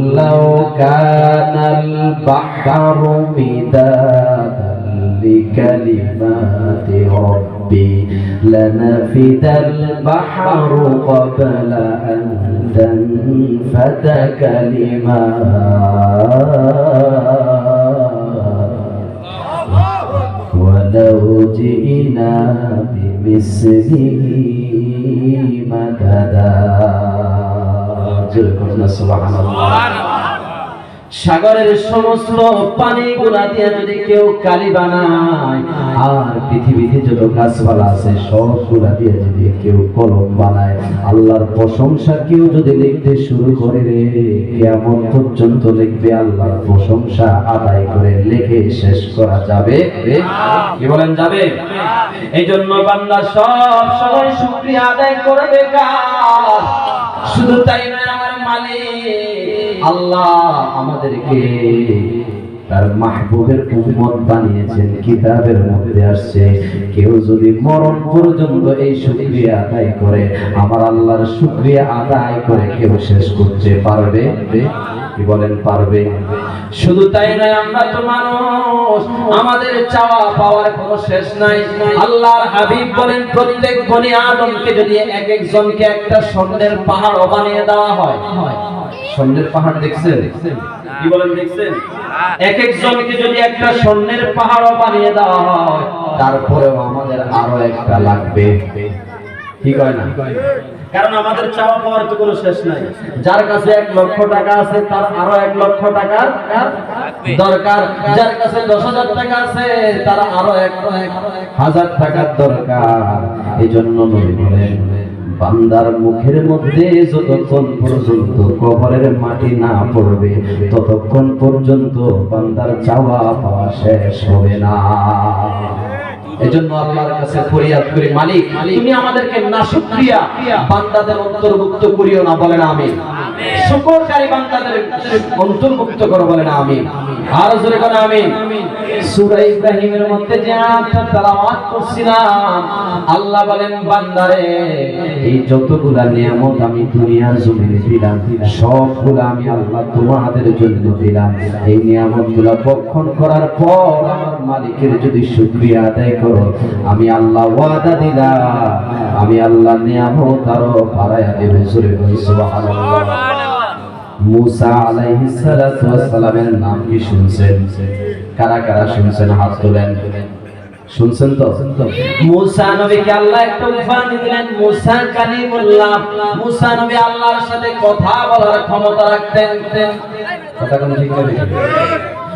لو كان البحر مدادا لكلمات ربي لنفد البحر قبل أن تنفد كلمات. ولو جئنا بمثله مددا. সাগরের সমস্ত পানি গুলা দিয়ে যদি কেউ কালি বানায়, আর পৃথিবীতে যত গাছপালা আছে সবগুলা দিয়ে যদি কেউ কলম বানায়, আল্লাহর প্রশংসা কেউ যদি লিখতে শুরু করে রে কেমন পর্যন্ত লিখবে আল্লাহর প্রশংসা আদায় করে লিখে শেষ করা যাবে কি বলেন, যাবে? এই জন্য বান্দা সব সময় শুক্রিয়া আদায় করবে কার? শুধু তাই নয়, আমার মালিক। আল্লাহ আমাদেরকে তার মাহবুবের উম্মত বানিয়েছেন, কিতাবের মধ্যে আসছে। কেউ যদি মরণ পর্যন্ত এই শুকরিয়া আদায় করে, আমার আল্লাহর শুকরিয়া আদায় করে কেউ শেষ করতে পারবে? কি বলেন পারবে? শুধু তাই নয়, আমরা তো মানুষ। আমাদের চাওয়া পাওয়ার কোনো শেষ নাই। আল্লাহর হাবিব বলেন প্রত্যেক বনি আদমকে যদি এক একজনকে একটা স্বর্ণের পাহাড় বানিয়ে দেওয়া হয়। স্বর্ণের পাহাড় দেখছেন? কি বলেন দেখছেন? এক একজনকে যদি একটা স্বর্ণের পাহাড় বানিয়ে দেওয়া হয় তারপরেও আমাদের আরও একটা লাগবে। ঠিক হয় না। কারণ আমাদের চাওয়া পাওয়ার তো কোনো শেষ নাই। যার কাছে এক লক্ষ টাকা আছে, তার আরও এক লক্ষ টাকার দরকার। যার কাছে দশ হাজার টাকা আছে, তার আরও এক হাজার টাকার দরকার। এই জন্য বান্দার মুখের মধ্যে যতক্ষণ পর্যন্ত কবরের মাটি না পড়বে, ততক্ষণ পর্যন্ত বান্দার চাওয়া পাওয়া শেষ হবে না। এজন্য আল্লাহর কাছে ফরিয়াদ করি মালিক তুমি আমাদেরকে না শুকরিয়া বান্দাদের অন্তর্ভুক্ত করিও না বলেন আমি শুকরকারী বান্দাদের অন্তর্ভুক্ত করো বলেন আমি আর জোরে করে আমি সূরা ইব্রাহিমের মধ্যে যে আয়াতটা তেলাওয়াত করছিলাম আল্লাহ বলেন বান্দারে এই যতগুলা নিয়ামত আমি দুনিয়ার জমিনে দিলাম সবগুলা আমি আল্লাহ তোমাদের জন্য দিলাম। এই নিয়ামতগুলা বক্ষণ করার পর আমার মালিকের যদি শুকরিয়া আদায় করো আমি আল্লাহ ওয়াদা দিলাম, আমি আল্লাহ নিয়ামত আরও বাড়াইয়া দেবে। সুবহানাল্লাহ। মুসা সালাতু নাম কি শুনছেন? কারা কারা শুনছেন? হাত তোলেন। শুনছেন তো? মুসা নবীকে আল্লাহ দিলেন, মুসা মুসা নবী আল্লাহর সাথে কথা বলার ক্ষমতা রাখতেন। কথা কোন ঠিক?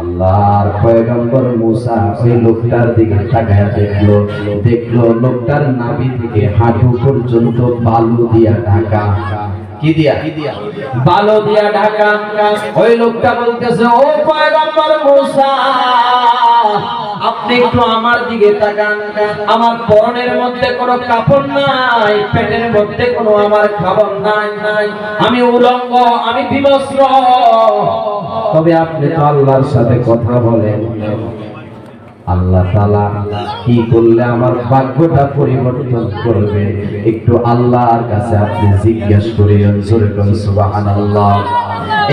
আল্লাহর পয়গম্বর মুসা ওই লোকটার দিকে তাকায় দেখল। দেখল লোকটার নাভি থেকে হাঁটু পর্যন্ত বালু দিয়া ঢাকা। কি দিয়া? বালু দিয়া ঢাকা। ওই লোকটা বলতেছে, ও পয়গম্বর মুসা আপনি একটু আমার দিকে তাকান। আমার পরনের মধ্যে কোনো কাপড় নাই, পেটের মধ্যে কোনো আমার খাবার নাই নাই। আমি উলঙ্গ, আমি বিবস্ত্র। তবে আপনি তো আল্লাহর সাথে কথা বলেন। আল্লাহ তালা কি করলে আমার ভাগ্যটা পরিবর্তন করবে? একটু আল্লাহর কাছে আপনি জিজ্ঞাসা করিলেন জোরে কোন সুবহানাল্লাহ।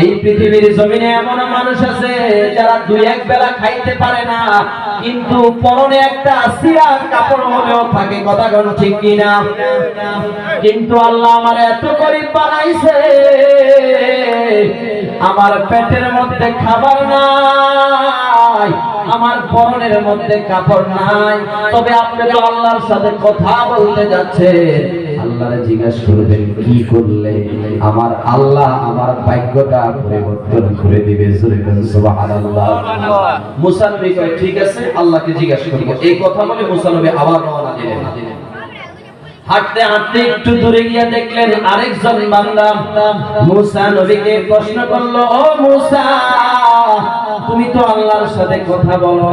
এই পৃথিবীর জমিনে এমন মানুষ আছে, যারা দুই এক বেলা খাইতে পারে না, কিন্তু পরনে একটা সিয়ার কাপড় হলেও থাকে, কথা কোন ঠিক কিনা? কিন্তু আল্লাহ আমার এত গরিব বানাইছে, আমার পেটের মধ্যে খাবার নাই আমার পরনের মধ্যে কাপড় নাই। তবে আপনি তো আল্লাহর সাথে কথা বলতে যাচ্ছে আল্লাহরে জিজ্ঞাসা করবেন কি করলে? আমার আল্লাহ আমার ভাগ্যটা পরিবর্তন করে দিবে। সুবহানাল্লাহ। মুসা কয় ঠিক আছে আল্লাহকে জিজ্ঞাসা করব। এই কথা বলে মুসানবী আবার রওনা দিলেন। হাঁটতে হাঁটতে একটু দূরে গিয়ে দেখলেন আরেকজন বান্দা। মুসা নবীকে প্রশ্ন করল, ও মুসা, তুমি তো আল্লাহর সাথে কথা বলো।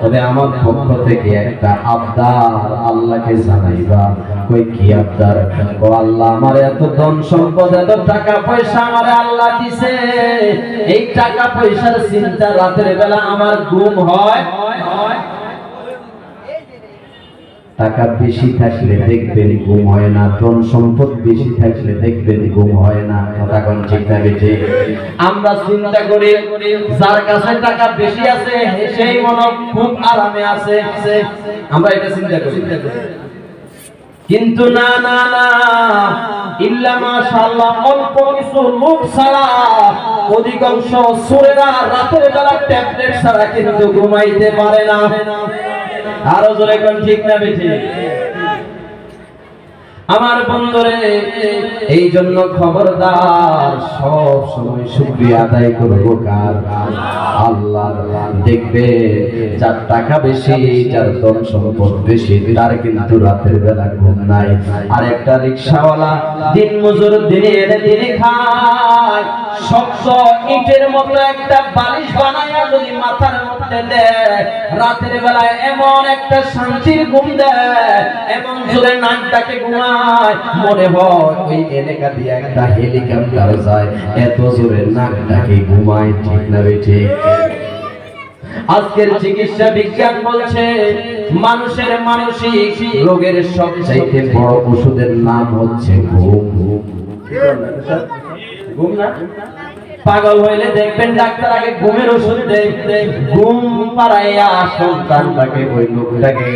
তবে আমার পক্ষ থেকে একটা আবদার আল্লাহকে জানাইবা। কই কি আবদার? ও আল্লাহ আমার এত ধন সম্পদ, এত টাকা পয়সা আমার আল্লাহ দিছে। এই টাকা পয়সার চিন্তা রাতের বেলা আমার ঘুম হয়। টাকা বেশি থাকলে দেখবেন ঘুম হয় না, ধন সম্পদ বেশি থাকলে দেখবেন ঘুম হয় না, কথা কোন ঠিক না বেঠে? আমরা চিন্তা করি, যার কাছে টাকা বেশি আছে, সেই মনে খুব আরামে আছে। আমরা এটা চিন্তা করি। কিন্তু না না না, ইল্লা মাশাআল্লাহ, অল্প কিছু লোক ছাড়া অধিকাংশ সুরেরা রাতের বেলা ট্যাবলেট ছাড়া কিন্তু ঘুমাইতে পারে না। আরও জোরে কোন ঠিক না বেঠি? আমার বন্ধুরে এই জন্য খবরদার, সব সময় শুকরিয়া আদায় করব কার? আল্লাহর দেখবে, যার টাকা বেশি, যার ধন সম্পদ বেশি, তার কিন্তু রাতের বেলা ঘুম নাই। আর একটা রিক্সাওয়ালা দিন মজুর দিনে এনে দিনে খায়। শক্ত ইটের মতো একটা বালিশ বানায়া যদি মাথার মধ্যে দেয় রাতের বেলায় এমন একটা শান্তির ঘুম দেয় নাকটাকে ঘুমায়, মনে হয় ওই এলাকা দিয়ে একটা হেলিকপ্টার যায়। এত জোরে নাকটাকে ঘুমায়, ঠিক না বেঠিক আজকের চিকিৎসা বিজ্ঞান বলছে, মানুষের মানসিক রোগের সবচাইতে বড় ওষুধের নাম হচ্ছে ঘুম। ঘুম না? পাগল হইলে দেখবেন ডাক্তার আগে ঘুমের ওষুধ দেয়। ঘুম পাড়াইয়া সন্তানটাকে ওই লোকটাকে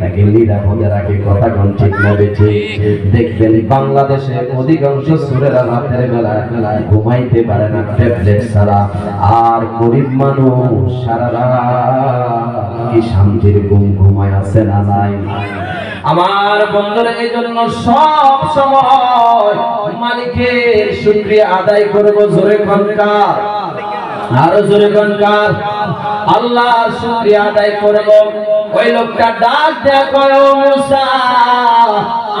তাকে নিরাপদে রাখে, কথা কোন ঠিক না বেঠে দেখবেন বাংলাদেশে অধিকাংশ সুরেরা রাতের বেলা ঘুমাইতে পারে না, ট্যাবলেট ছাড়া। আর গরিব মানুষ সারা কি শান্তির ঘুম ঘুমায় আছে না নাই? আমার বন্ধুরা এই জন্য সব সময় মালিকের শুক্রিয়া আদায় করব জোরে কনকার। আরও জোরে কনকার। আল্লাহর শুক্রিয়া আদায় করব। ওই লোকটা ডাক করো মুসা,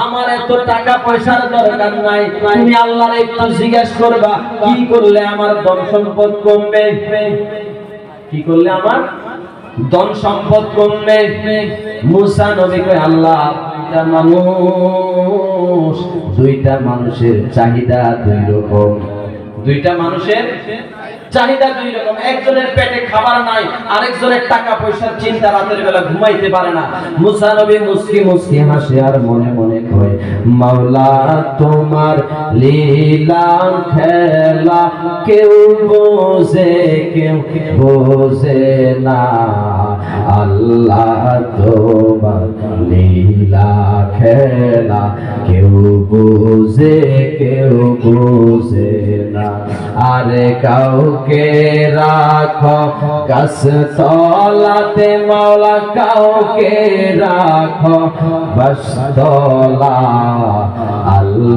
আমার এত টাকা পয়সার দরকার নাই। তুমি আল্লাহর একটু জিজ্ঞেস করবা, কি করলে আমার ধন সম্পদ কমবে? কি করলে আমার? ধন সম্পদ কমবে। মুসা নবী কয় আল্লাহ দুইটা মানুষ, দুইটা মানুষের চাহিদা দুই রকম। দুইটা মানুষের চাহিদা দুই রকম। একজনের পেটে খাবার নাই, আরেকজনের টাকা পয়সার চিন্তা রাতের বেলা ঘুমাইতে পারে না। মুসা মুসকি মুসকি হাসে আর মনে মনে কয় মাওলা, তোমার লীলা খেলা কেউ বোঝে কেউ বোঝে না। আল্লাহ, তোমার লীলা খেলা কেউ বোঝে কেউ বোঝে না। আরে কাউকে রাখো গাছ তলাতে, মাওলা, কাউকে রাখো বস্তলা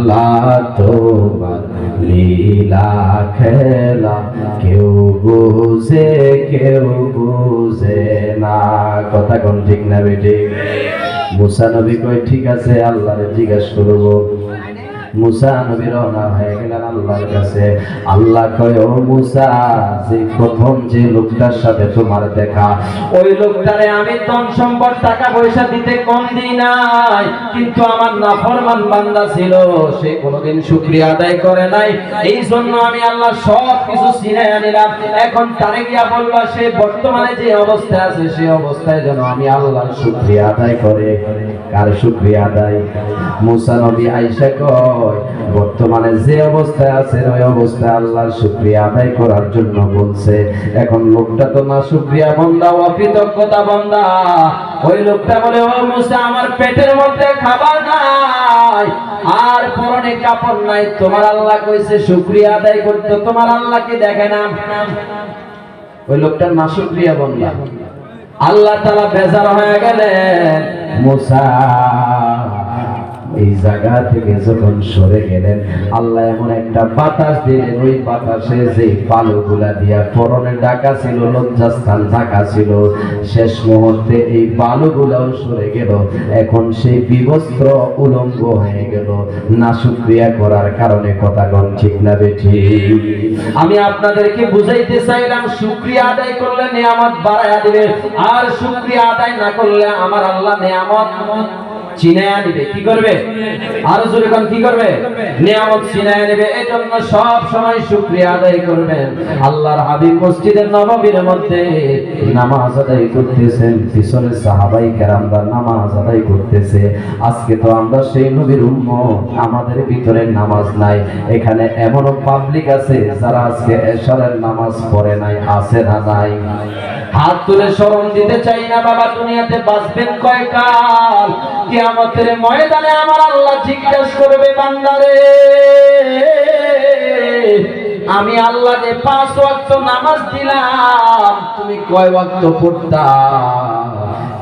আল্লাহ তোমার লীলা খেলা। কেউ বুঝে কেউ বুঝে না। কথা কোন ঠিক না বেটি? মুসা নবী কয়, ঠিক আছে, আল্লাহরে জিজ্ঞাসা করব। মুসা নবী রওনা হয়ে গেলেন আল্লাহর কাছে। আল্লাহ কয়, ও মুসা, যে প্রথম যে লোকটার সাথে তোমার দেখা, ওই লোকটারে আমি ধন সম্পদ, টাকা পয়সা দিতে কম দিই নাই, কিন্তু আমার নাফরমান বান্দা ছিল, সে কোনোদিন শুকরিয়া আদায় করে নাই। এই জন্য আমি আল্লাহ সব কিছু ছিনে আনিলাম। এখন তারে গিয়া বলবা সে বর্তমানে যে অবস্থায় আছে, সে অবস্থায় যেন আমি আল্লাহর শুকরিয়া আদায় করে। কার শুকরিয়া আদায়? মুসা নবী আইসা কয়, বর্তমানে যে অবস্থায় আছেন, ওই অবস্থায় আল্লাহর শুকরিয়া আদায় করার জন্য বলছে, এখন লোকটা তো না শুকরিয়া বন্দা অকৃতজ্ঞতা বন্দা। ওই লোকটা বলে, ও মুসা, আমার পেটের মধ্যে খাবার নাই, আর পরনে কাপড় নাই, তোমার আল্লাহ কইছে শুকরিয়া আদায় করতে, তোমার আল্লাহকে দেখে না ওই লোকটা না শুকরিয়া বন্দা। আল্লাহ তালা বেজার হয়ে গেলেন, মুসা এই জায়গা থেকে যখন সরে গেলেন, আল্লাহ এমন একটা বাতাস দিলেন, ওই বাতাসে যে পালুগুলা দিয়া পরনে ডাকা ছিল, লজ্জাস্থান ঢাকা ছিল, শেষ মুহূর্তে এই বালুগুলাও সরে গেল। এখন সেই বিবস্ত্র উলঙ্গ হয়ে গেল। না শুক্রিয়া করার কারণে কথা গণ ঠিক না বেঠি আমি আপনাদেরকে বুঝাইতে চাইলাম শুক্রিয়া আদায় করলে নিয়ামত বাড়াইয়া দিবে আর শুক্রিয়া আদায় না করলে আমার আল্লাহ নিয়ামত নামাজ আজকে তো আমরা সেই নবীর উম্মত, আমাদের ভিতরে নামাজ নাই। এখানে এমনও পাবলিক আছে যারা আজকে এশারের নামাজ পড়ে নাই, আছে না নাই। হাত তুলে শরম দিতে চাই না, বাবা, দুনিয়াতে বাঁচবেন কয় কিয়ামতের ময়দানে আমার আল্লাহ জিজ্ঞাসা করবে, বান্দারে, আমি আল্লাহকে পাঁচ ওয়াক্ত নামাজ দিলাম, তুমি কয় ওয়াক্ত পড়তা?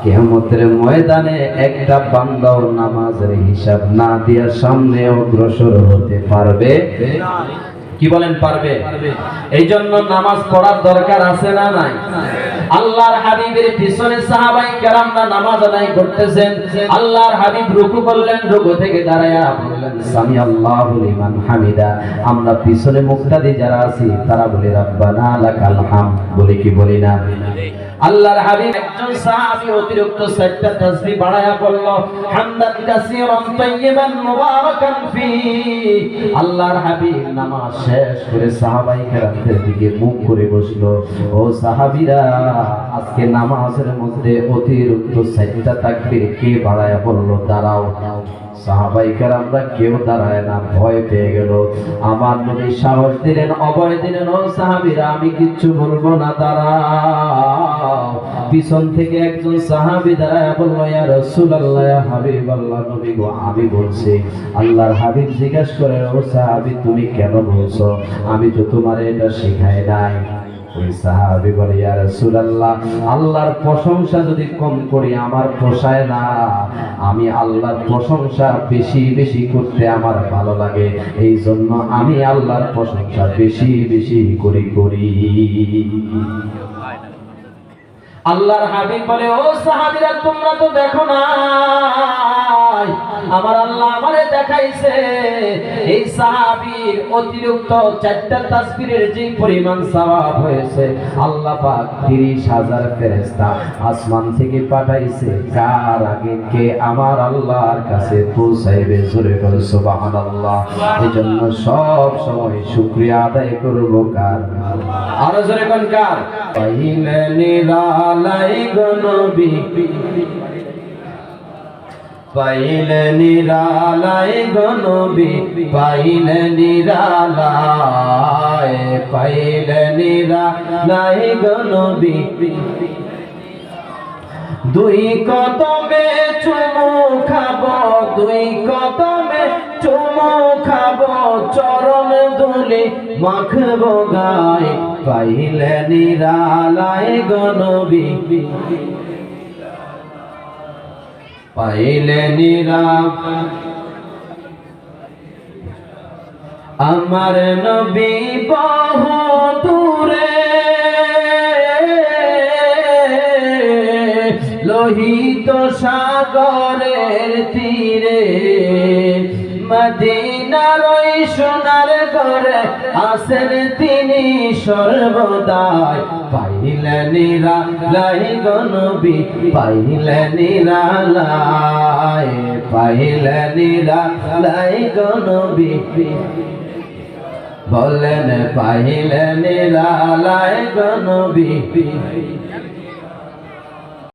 কেয়ামতের ময়দানে একটা বান্দাও নামাজের হিসাব না দিয়া সামনে অগ্রসর হতে পারবে? কি বলেন, পারবে? এই জন্য নামাজ পড়ার দরকার আছে না নাই? আল্লাহর হাবিবের পিছনে সাহাবাই কেরামরা নামাজ আদায় করতেছেন। আল্লাহর হাবিব রুকু করলেন, রুকু থেকে দাঁড়ায়া বললেন, সামি আল্লাহু হামিদা। আমরা পিছনে মুক্তাদি যারা আছি, তারা বলে, রাব্বানা লাকাল হাম বলে কি বলি না? আল্লাহর হাবিব একজন সাহাবী অতিরিক্ত সাতটা তাসবিহ বাড়ায়া বলল, হামদান কাসীরান তাইয়িবান মুবারাকান ফি। আল্লাহর হাবিব নামাজ শেষ করে সাহাবাই কেরামদের দিকে মুখ করে বসল, ও সাহাবীরা আজকে নামাজের মধ্যে অতিরিক্ত চারটা তাকবীর কে বাড়ায়া বলল, দাঁড়াও সাহাবাই কেরামরা কেউ দাঁড়ায় না, ভয় পেয়ে গেল। আমার নবী সাহস দিলেন, অভয় দিলেন, ও সাহাবীরা, আমি কিচ্ছু বলব না, দাঁড়াও। পিছন থেকে একজন সাহাবী দাঁড়ায় বলল, ইয়া রাসূলুল্লাহ, ইয়া হাবিবাল্লাহ, নবী গো, আমি বলছি। আল্লাহর হাবিব জিজ্ঞাসা করে, ও সাহাবী, তুমি কেন বলছো? আমি তো তোমার এটা শেখাই নাই। ওই সাহাবী বলে, ইয়া রাসূলুল্লাহ, আল্লাহর প্রশংসা যদি কম করি, আমার পোষায় না। আমি আল্লাহর প্রশংসা বেশি বেশি করতে আমার ভালো লাগে। এই জন্য আমি আল্লাহর প্রশংসা বেশি বেশি করি করি। আল্লাহর হাবিব বলে, ও সাহাবীরা, তোমরা তো দেখো না আমার আল্লাহ দেখাইছে, এই সাহাবীর অতিরিক্ত চারটা তাসবিরের যে পরিমাণ সওয়াব হয়েছে, আল্লাহ পাক 30000 ফেরেশতা আসমান থেকে পাঠাইছে। কার আগে কে আমার আল্লাহর কাছে পৌঁছাইবে? জোরে করে সুবহানাল্লাহ। এজন্য সব সময় শুকরিয়া আদায় করব কার? আরও জোরে কোন কার? পাইলে নিরালাই গনবি পাইলে নিরালাই গনবি পাইলে নিরালাই পাইলে নিরালাই গনবি দুই কদমে চুমু খাব, দুই কদমে চুমু খাব, চরণ দুলে মাখবো গায় পাইলে নিরালায় গনবি পাইলে আমার নবী বহু দূরে লোহিত সাগরের তীরে, মদিনার ওই সোনার ঘরে আসেন তিনি সর্বদাই। পাইলে নিরা লাই গনবি পাইলে নিরা লাই, পাইলে নিরা লাই গনবি বলেন, পাইলে নিরা লাই গনবি